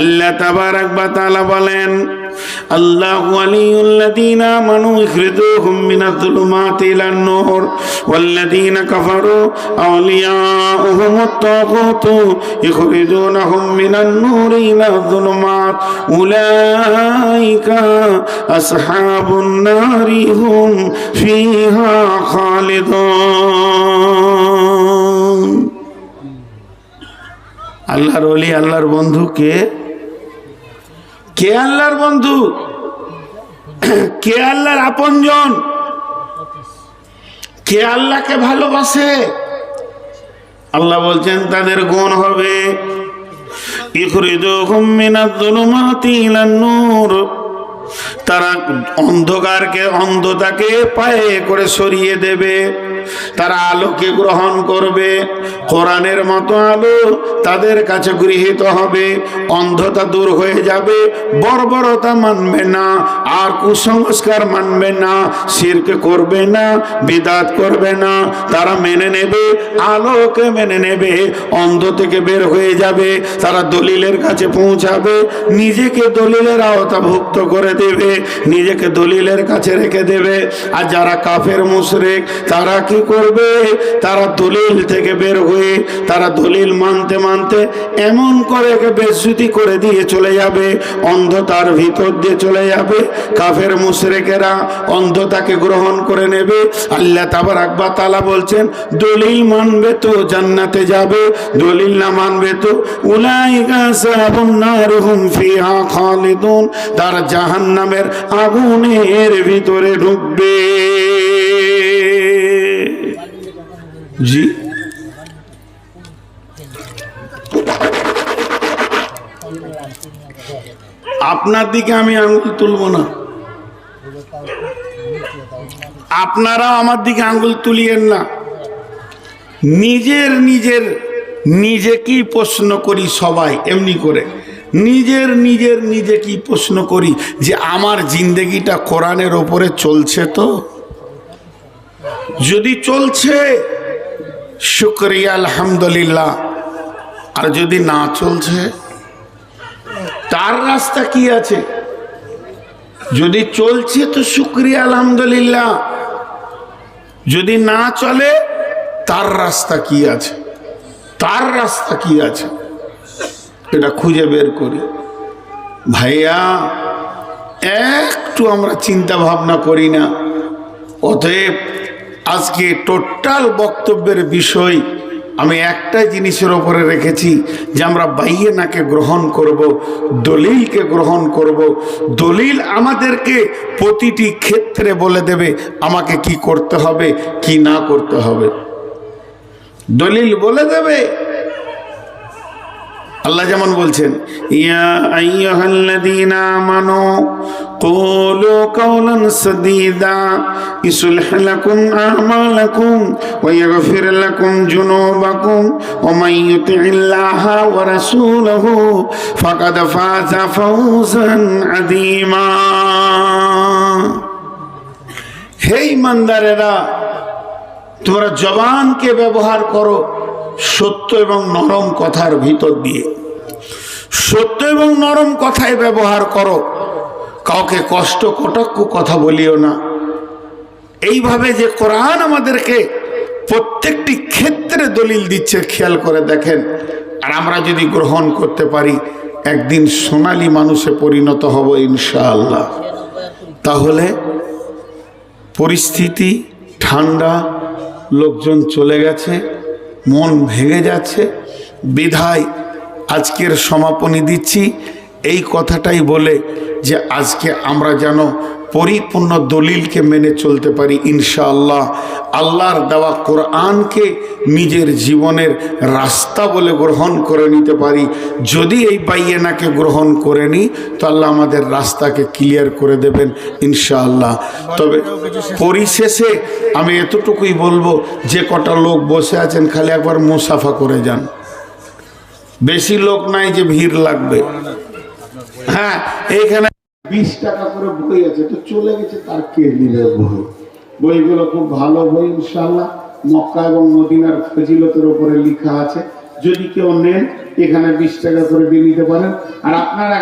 আল্লাহ তাবারাক বা তাআলা বলেন, আল্লাহু ওয়ালিয়ুল্লাযীনা আমানু ইখরিজুহুম মিনাজ যুলুমাতি ইলান নূর ওয়াল্লাযীনা কাফারু আউলিয়াউহুমুত তাগুতু ইখরিজুনাহুম মিনান নূরি ইলাজ যুলুমাত, উলাইকা আসহাবুন নারি হুম ফিহা খালিদুন। আল্লাহর অলি আল্লাহর বন্ধু কে আল্লাহর বন্ধু? কে আল্লাহর আপনজন? কে আল্লাহকে ভালোবাসে? আল্লাহ বলছেন, তাদের গুণ হবে। তারা অন্ধকারকে অন্ধতাকে পায়ে করে সরিয়ে দেবে। তারা আলোকে গ্রহণ করবে। কোরআনের মতো আলো তাদের কাছে গৃহীত হবে। অন্ধতা দূর হয়ে যাবে। বর্বরতা মানবে না। আর কুসংস্কার মানবে না। শিরকে করবে না। বিদাত করবে না। তারা মেনে নেবে। আলোকে মেনে নেবে। অন্ধ থেকে বের হয়ে যাবে। তারা দলিলের কাছে পৌঁছাবে। নিজেকে দলিলের আওতাভুক্ত করে দেবে। নিজেকে দলিলের কাছে রেখে দেবে। আর যারা কাফের, মুশরিক, তারা কি করবে, তারা দলিল থেকে বের হয়ে, তারা দলিল মানতে মানতে এমন করে একে বেজ্জুতি করে দিয়ে চলে যাবে, অন্ধতার ভিতর দিয়ে চলে যাবে। কাফের মুশরিকেরা অন্ধতাকে গ্রহণ করে নেবে। আল্লাহ তাবার আকবা তালা বলছেন, দলিল মানবে তো জান্নাতে যাবে, দলিল না মানবে তো তারা জাহান্নামের আগুনের ভিতরে ঢুকবে। জি। আপনার দিকে আমি আঙ্গুল তুলব না। আপনারাও আমার দিকে আঙ্গুল তুলিয়েন না। নিজের নিজের নিজেকেই প্রশ্ন করি সবাই, এমনি করে। নিজের নিজের নিজেকেই প্রশ্ন করি যে আমার জিন্দেগিটা কোরআনের ওপরে চলছে তো? যদি চলছে শুক্রিয়া, আলহামদুলিল্লাহ। আর যদি না চলছে, তার রাস্তা কি আছে? যদি চলছে তো শুক্রিয়া, আলহামদুলিল্লাহ। যদি না চলে, তার রাস্তা কি আছে? তার রাস্তা কি আছে? এটা খুঁজে বের করি। ভাইয়া, একটু আমরা চিন্তা ভাবনা করি না। অতএব আজকে টোটাল বক্তব্যের বিষয় আমি একটাই জিনিসের ওপরে রেখেছি যে আমরা বাইয়ে নাকে গ্রহণ করব, দলিলকে গ্রহণ করব। দলিল আমাদেরকে প্রতিটি ক্ষেত্রে বলে দেবে আমাকে কি করতে হবে, কি না করতে হবে। দলিল বলে দেবে আল্লাহ যেমন বলছেন, ইয়া আইয়ুহাল্লাযীনা আমানু কুলু কাওলান সাদীদা, ইসলহ লাকুম আমালাকুম ওয়া ইয়াগফির লাকুম যুনুবাকুম ওয়া মান ইউতি'িল্লাহা ওয়া রাসূলাহু ফাকাদ ফাযা ফাওজান আযীমা। হে ইমানদারেরা তোমরা জবানকে ব্যবহার করো। সত্য এবং নরম কথার ভিতর দিয়ে। সত্য এবং নরম কথায় ব্যবহার করো। কাউকে কষ্ট, কটাক্ষ কথা বলিও না। এইভাবে যে কোরআন আমাদেরকে প্রত্যেকটি ক্ষেত্রে দলিল দিচ্ছে, খেয়াল করে দেখেন। আর আমরা যদি গ্রহণ করতে পারি, একদিন সোনালী মানুষে পরিণত হব ইনশাআল্লাহ। তাহলে পরিস্থিতি, ঠান্ডা, লোকজন চলে গেছে। মন ভেঙে যাচ্ছে। বিধায় আজকের সমাপনী দিচ্ছি। এই কথাটাই বলে যে আজকে আমরা যেন পরিপূর্ণ দলিলকে মেনে চলতে পারি, ইনশাআল্লাহ। আল্লাহর দেওয়া কোরআনকে নিজের জীবনের রাস্তা বলে গ্রহণ করে নিতে পারি। যদি এই বাইয়েনাকে গ্রহণ করে নিই তো আল্লাহ আমাদের রাস্তাকে ক্লিয়ার করে দেবেন, ইনশাআল্লাহ। তবে পরিশেষে আমি এতটুকুই বলব, যে কটা লোক বসে আছেন, খালি একবার মুসাফা করে যান। বেশি লোক নাই যে ভিড় লাগবে। হ্যাঁ এইখানে বিশ টাকা করে বই আছে, তো চলে গেছে তার কে দিলে বই? বইগুলো খুব ভালো বই ইনশাল্লাহ মক্কা এবং মদিনার ফজিলতের উপরে লেখা আছে। যদি কেউ নেন, এখানে বিশ টাকা করে দিয়ে নিতে পারেন। আর আপনারা